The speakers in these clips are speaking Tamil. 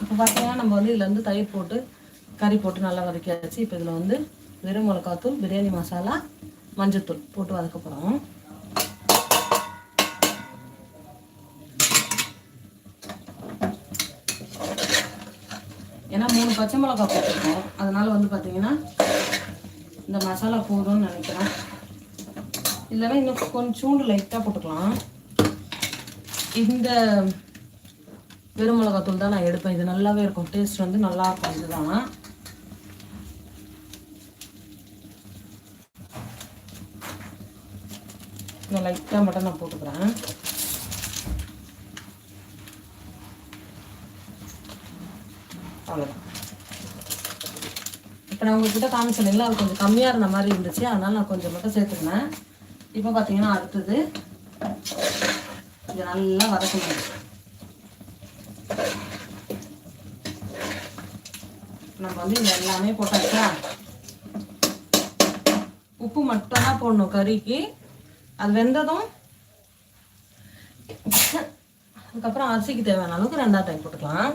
இப்போ பார்த்தீங்கன்னா நம்ம வந்து இதில் வந்து தயிர் போட்டு கறி போட்டு நல்லா வதக்கியாச்சு. இப்போ இதில் வந்து வெறும் மிளகாத்தூள் பிரியாணி மசாலா மஞ்சத்தூள் போட்டு வதக்க போகிறோம் ஏன்னா மூணு பச்சை மிளகா போட்டிருக்கோம். அதனால் வந்து பார்த்தீங்கன்னா இந்த மசாலா போதும்னு நினைக்கிறேன். இல்லைன்னா இன்னும் கொஞ்சோண்டு லைட்டாக போட்டுக்கலாம். இந்த வெறும் மிளகாத்தூள் தான் நான் எடுப்பேன். இது நல்லாவே இருக்கும். டேஸ்ட் வந்து நல்லா இருக்கும். இதுதான்? இன்னும் லைட்டாக மட்டும் நான் போட்டுக்கிறேன். அவ்வளோதான் இப்போ நான் உங்ககிட்ட காமிச்சேன் அது கொஞ்சம் கம்மியாக இருந்த மாதிரி இருந்துச்சு. அதனால நான் கொஞ்சம் மட்டும் சேர்த்துருந்தேன் இப்போ பார்த்தீங்கன்னா அடுத்தது இது நல்லா வதக்கணும். நம்ம வந்து இது எல்லாமே போட்டாச்சா உப்பு மட்டும் தான் போடணும் கறிக்கு. அது வெந்ததும் அதுக்கப்புறம் அரிசிக்கு தேவையான அளவுக்கு ரெண்டாவது டைம் போட்டுக்கலாம்.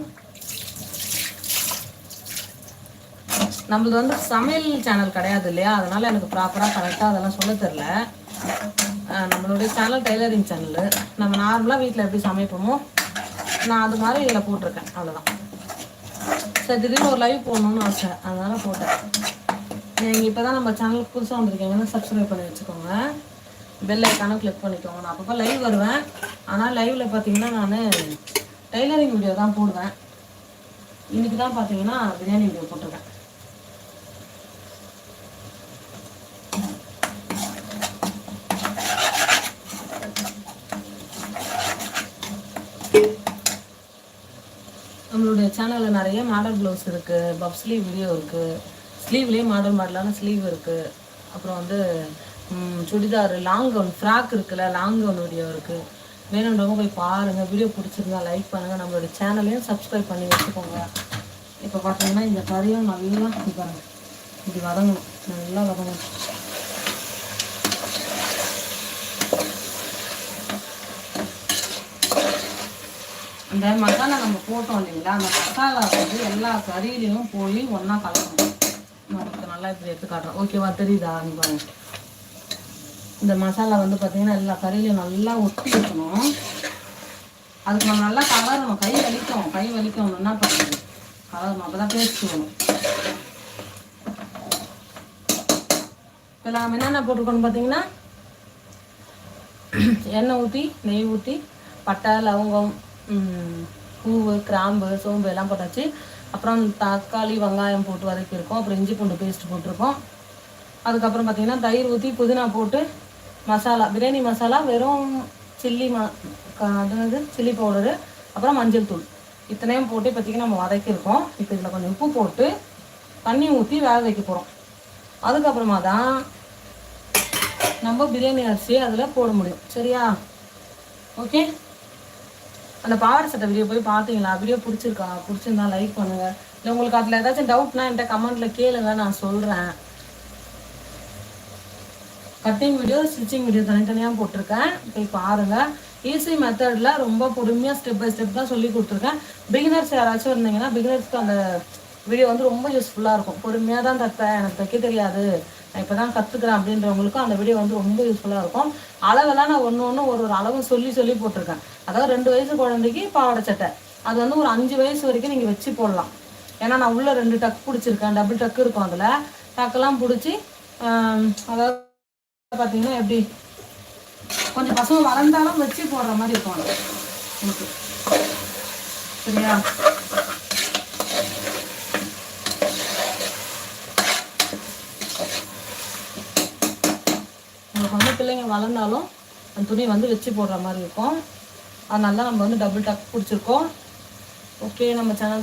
நம்மளது வந்து சமையல் சேனல் கிடையாது இல்லையா? அதனால எனக்கு ப்ராப்பராக கரெக்டாக அதெல்லாம் சொல்ல தெரில நம்மளுடைய சேனல் டெய்லரிங் சேனல் நம்ம நார்மலாக வீட்டில் எப்படி சமைப்போமோ நான் அது மாதிரி இதில் போட்டிருக்கேன். அவ்வளோதான் சரி திடீர்னு ஒரு லைவ் போடணும்னு ஆசை. அதனால் போட்டேன். நீங்கள் இப்போ தான் நம்ம சேனலுக்கு புதுசாக வந்திருக்கீங்கன்னா சப்ஸ்கிரைப் பண்ணி வச்சுக்கோங்க. பெல் ஐக்கானும் கிளிக் பண்ணிக்கோங்க. நான் அப்பப்போ லைவ் வருவேன். ஆனால் லைவில் பார்த்தீங்கன்னா நான் டைலரிங் வீடியோ தான் போடுவேன். இன்றைக்கி தான் பார்த்தீங்கன்னா பிரியாணி வீடியோ போட்டிருக்கேன். நம்மளுடைய சேனலில் நிறைய மாடல் ப்ளவுஸ் இருக்குது பப் ஸ்லீவ் வீடியோ இருக்குது ஸ்லீவ்லேயே மாடல் மாடலான ஸ்லீவ் இருக்குது அப்புறம் வந்து சுடிதார் லாங் கவுன் ஃப்ராக் இருக்குல்ல லாங் கவுன் வீடியோ இருக்குது வேணுன்றவங்க போய் பாருங்கள் வீடியோ பிடிச்சிருந்தா லைக் பண்ணுங்கள் நம்மளோட சேனலையும் சப்ஸ்கிரைப் பண்ணி வச்சுக்கோங்க. இப்போ பார்த்தீங்கன்னா இந்த கறியும் நல்லா இது இப்படி வதங்கணும். நல்லா வதங்கணும். அந்த மசாலா நம்ம போட்டோம் இல்லைங்களா அந்த மசாலா வந்து எல்லா கறியிலையும் போய் ஒன்றா கலக்கணும். நமக்கு நல்லா இப்படி எடுத்து காட்டுறோம் ஓகேவா தெரியுதா? பாருங்க. இந்த மசாலா வந்து பார்த்தீங்கன்னா எல்லா கறியிலையும் நல்லா ஒட்டி இருக்கணும். அதுக்கு நம்ம நல்லா கலரணும். கை வலிக்கும். கை வலிக்கும் என்ன பண்ணுறது? கலரணும். அப்போ தான் டேஸ்ட் வரும். இப்போ நாம் என்னென்ன போட்டிருக்கோன்னு பார்த்தீங்கன்னா எண்ணெய் ஊற்றி நெய் ஊற்றி பட்டை லவங்கம் பூவு கிராம்பு சோம்பு எல்லாம் போட்டாச்சு. அப்புறம் தக்காளி வெங்காயம் போட்டு வதக்கியிருக்கோம். அப்புறம் இஞ்சி பூண்டு பேஸ்ட் போட்டிருக்கோம். அதுக்கப்புறம் பார்த்திங்கன்னா தயிர் ஊற்றி புதினா போட்டு மசாலா பிரியாணி மசாலா வெறும் சில்லி ம அதாவது சில்லி பவுடரு அப்புறம் மஞ்சள் தூள். இத்தனையும் போட்டு இப்போதைக்கு நம்ம வதக்கியிருக்கோம். இப்போ இதில் கொஞ்சம் உப்பு போட்டு தண்ணி ஊற்றி வேக வைக்க போகிறோம் அதுக்கப்புறமா தான் நம்ம பிரியாணி அரிசி அதில் போட முடியும். சரியா? ஓகே? அந்த பாவாடை சட்டை வீடியோ போய் பார்த்தீங்களா? வீடியோ பிடிச்சிருக்கா? பிடிச்சிருந்தா லைக் பண்ணுங்க. இல்லை உங்களுக்கு அதில் ஏதாச்சும் டவுட்னா என்கிட்ட கமெண்ட்ல கேளுங்க நான் சொல்கிறேன் கட்டிங் வீடியோ ஸ்டிச்சிங் வீடியோ தனித்தனியாக போட்டிருக்கேன். போய் பாருங்க. ஈஸி மெத்தடில் ரொம்ப பொறுமையாக ஸ்டெப் பை ஸ்டெப் தான் சொல்லி கொடுத்துருக்கேன். பிகினர்ஸ் யாராச்சும் இருந்தீங்கன்னா பிகினர்ஸ்க்கு அந்த வீடியோ வந்து ரொம்ப யூஸ்ஃபுல்லாக இருக்கும். பொறுமையாக தான் தைப்பேன். எனக்கு தைக்க தெரியாது. நான் இப்போ தான் கற்றுக்குறேன் அப்படின்றவங்களுக்கும் அந்த வீடியோ வந்து ரொம்ப யூஸ்ஃபுல்லாக இருக்கும். அளவெல்லாம் நான் ஒன்று ஒன்று ஒரு ஒரு அளவு சொல்லி சொல்லி போட்டிருக்கேன். அதாவது ரெண்டு வயசு குழந்தைக்கு பாவாடை சட்டை. அது வந்து ஒரு அஞ்சு வயசு வரைக்கும் நீங்கள் வச்சு போடலாம். ஏன்னா நான் உள்ளே ரெண்டு டக் பிடிச்சிருக்கேன். டபுள் டக்கு இருக்கும் அதில். டக்கெல்லாம் பிடிச்சி அதாவது பார்த்தீங்கன்னா எப்படி கொஞ்சம் பசங்க வளர்ந்தாலும் வச்சு போடுற மாதிரி இருக்கும் எனக்கு சரியா? உங்களுக்கு வந்து பிள்ளைங்க வளர்ந்தாலும் அந்த துணி வந்து வச்சு போடுற மாதிரி இருக்கும். அதனால தான் நம்ம வந்து டபுள் டக் பிடிச்சிருக்கோம். ஓகே நம்ம சேனல்